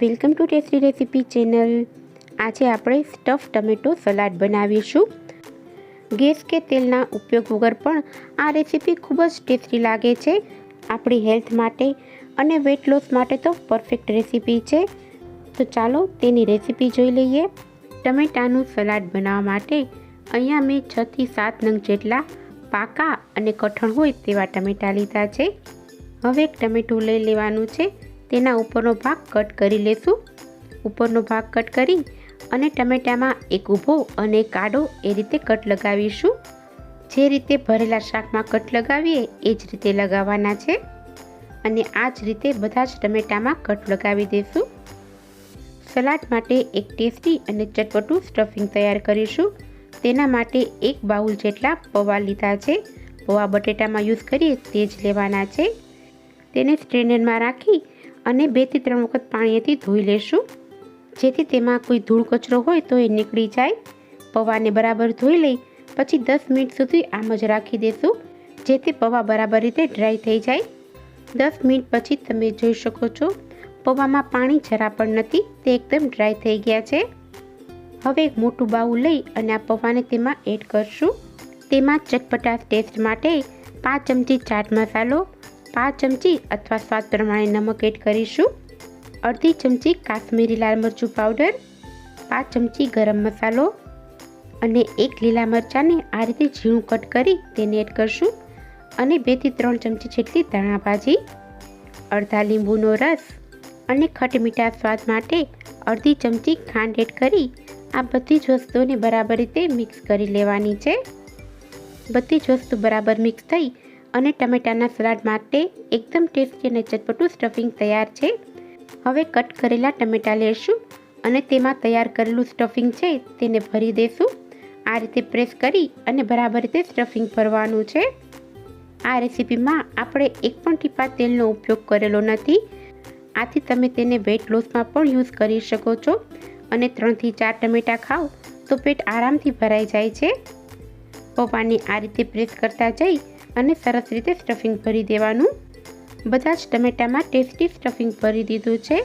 Welcome to tasty recipe channel. આજે આપણે stuff tomato salad બનાવીશું. ગેસ કે તેલના ઉપયોગ વગર પણ આ રેસીપી ખૂબ જ ટેસ્ટી લાગે છે. આપણી હેલ્થ માટે અને વેટ લોસ માટે તો પરફેક્ટ રેસીપી છે. તો ચાલો તેની રેસીપી જોઈ લઈએ. ટમેટાનું સલાડ બનાવવા માટે અહીંયા મેં છથી સાત નંગ જેટલા પાકા અને કઠણ હોય તેવા ટમેટાં લીધા છે. હવે એક ટમેટું લઈ લેવાનું છે. તેના ઉપરનો ભાગ કટ કરી લેશું. ઉપરનો ભાગ કટ કરી અને ટમેટામાં એક ઊભો અને કાઢો એ રીતે કટ લગાવીશું. જે રીતે ભરેલા શાકમાં કટ લગાવીએ એ જ રીતે લગાવવાના છે. અને આ જ રીતે બધા જ ટમેટામાં કટ લગાવી દઈશું સલાડ માટે એક ટેસ્ટી અને ચટપટું સ્ટફિંગ તૈયાર કરીશું. તેના માટે એક બાઉલ જેટલા પૌવા લીધા છે. પૌવા બટેટામાં યુઝ કરીએ તે જ લેવાના છે. તેને સ્ટ્રેનરમાં રાખી અને બેથી ત્રણ વખત પાણીથી ધોઈ લેશું. જેથી તેમાં કોઈ ધૂળ કચરો હોય તો એ નીકળી જાય. પૌવાને બરાબર ધોઈ લઈ પછી દસ મિનિટ સુધી આમ જ રાખી દેશું, જેથી પૌવા બરાબર રીતે ડ્રાય થઈ જાય. દસ મિનિટ પછી તમે જોઈ શકો છો, પૌવામાં પાણી જરા પણ નથી, તે એકદમ ડ્રાય થઈ ગયા છે. હવે એક મોટું બાઉલ લઈ અને આ પૌવાને તેમાં એડ કરશું. તેમાં ચટપટા ટેસ્ટ માટે પાંચ ચમચી ચાટ મસાલો પાંચ ચમચી અથવા સ્વાદ પ્રમાણે નમક એડ કરીશું. અડધી ચમચી કાશ્મીરી લાલ મરચું પાવડર, પાંચ ચમચી ગરમ મસાલો અને એક લીલા મરચાંને આ રીતે ઝીણું કટ કરી તેને એડ કરશું અને બેથી ત્રણ ચમચી જેટલી ધાણા ભાજી, અડધા લીંબુનો રસ અને ખટ મીઠા સ્વાદ માટે અડધી ચમચી ખાંડ એડ કરી આ બધી જ વસ્તુઓને બરાબર રીતે મિક્સ કરી લેવાની છે. બધી જ વસ્તુ બરાબર મિક્સ થઈ અને ટમેટાના સલાડ માટે એકદમ ટેસ્ટી અને ચટપટું સ્ટફિંગ તૈયાર છે. હવે કટ કરેલા ટમેટાં લેશું અને તેમાં તૈયાર કરેલું સ્ટફિંગ છે તેને ભરી દેશું. આ રીતે પ્રેસ કરી અને બરાબર રીતે સ્ટફિંગ ભરવાનું છે. આ રેસીપીમાં આપણે એક પણ ટીપા તેલનો ઉપયોગ કરેલો નથી. આથી તમે તેને વેટ લોસમાં પણ યુઝ કરી શકો છો અને ત્રણથી ચાર ટમેટાં ખાઓ તો પેટ આરામથી ભરાઈ જાય છે. પૌવાને આ રીતે પ્રેસ કરતા જઈ અને સરસ રીતે સ્ટફિંગ ભરી દેવાનું. બધા જ ટમેટામાં ટેસ્ટી સ્ટફિંગ ભરી દીધું છે.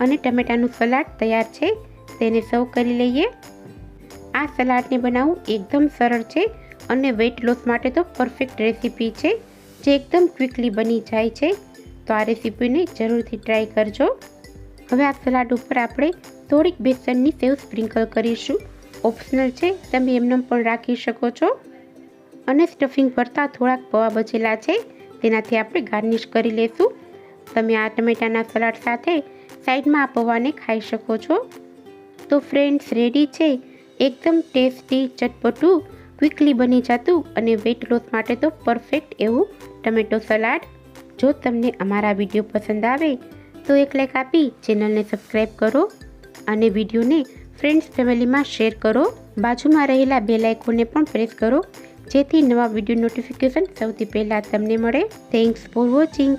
અને ટમેટાનું સલાડ તૈયાર છે, તેને સર્વ કરી લઈએ. આ સલાડને બનાવવું એકદમ સરળ છે અને વેટ લોસ માટે તો પરફેક્ટ રેસીપી છે, જે એકદમ ક્વિકલી બની જાય છે. તો આ રેસીપીને જરૂરથી ટ્રાય કરજો. હવે આ સલાડ ઉપર આપણે થોડીક બેસનની સેવ સ્પ્રિંકલ કરીશું. ઓપ્શનલ છે, તમે એમને પણ રાખી શકો છો. અને સ્ટફિંગ ભરતા થોડાક પવા બચેલા છે. તેનાથી આપણે ગાર્નિશ કરી લેશું. તમે આ ટમેટાના સલાડ સાથે સાઈડમાં આ પૌવાને ખાઈ શકો છો. તો ફ્રેન્ડ્સ, રેડી છે? એકદમ ટેસ્ટી, ચટપટું, ક્વિકલી બની જતું અને વેટ લોસ માટે તો પરફેક્ટ એવું ટમેટો સલાડ. જો તમને અમારા વીડિયો પસંદ આવે, તો એક લાઈક આપી ચેનલને સબસ્ક્રાઈબ કરો અને વિડીયોને ફ્રેન્ડ્સ ફેમિલીમાં શેર કરો. બાજુમાં રહેલા બે લાઇકોને પણ પ્રેસ કરો. જેથી નવા વીડિયો નોટિફિકેશન સૌથી પહેલાં તમને મળે. Thanks for watching